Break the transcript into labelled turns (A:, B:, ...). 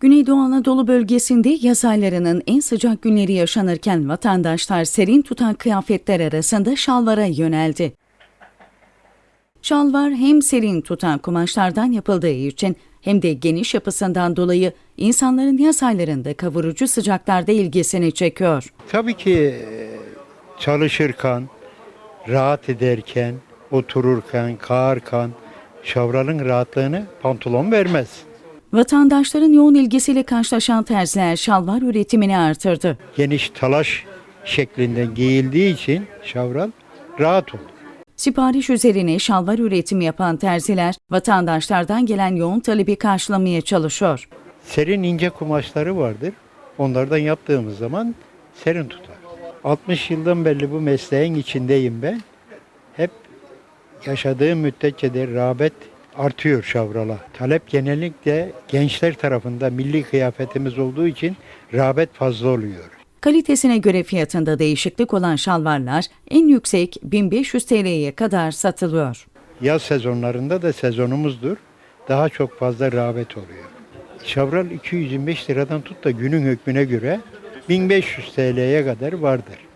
A: Güneydoğu Anadolu bölgesinde yaz aylarının en sıcak günleri yaşanırken vatandaşlar serin tutan kıyafetler arasında şalvara yöneldi. Şalvar hem serin tutan kumaşlardan yapıldığı için hem de geniş yapısından dolayı insanların yaz aylarında kavurucu sıcaklarda ilgisini çekiyor.
B: Tabii ki e, çalışırken, rahat ederken, otururken, kağarken şavralın rahatlığını pantolon vermez.
A: Vatandaşların yoğun ilgisiyle karşılaşan terziler şalvar üretimini artırdı.
B: Geniş talaş şeklinde giyildiği için şavral rahat olur.
A: Sipariş üzerine şalvar üretimi yapan terziler vatandaşlardan gelen yoğun talebi karşılamaya çalışıyor.
B: Serin ince kumaşları vardır. Onlardan yaptığımız zaman serin tutar. 60 yıldan beri bu mesleğin içindeyim ben. Hep yaşadığım müddetçe de rağbet artıyor şavrala. Talep genellikle gençler tarafında milli kıyafetimiz olduğu için rağbet fazla oluyor.
A: Kalitesine göre fiyatında değişiklik olan şalvarlar en yüksek 1500 TL'ye kadar satılıyor.
B: Yaz sezonlarında da sezonumuzdur. Daha çok fazla rağbet oluyor. Şavral 225 liradan tut da günün hükmüne göre 1500 TL'ye kadar vardır.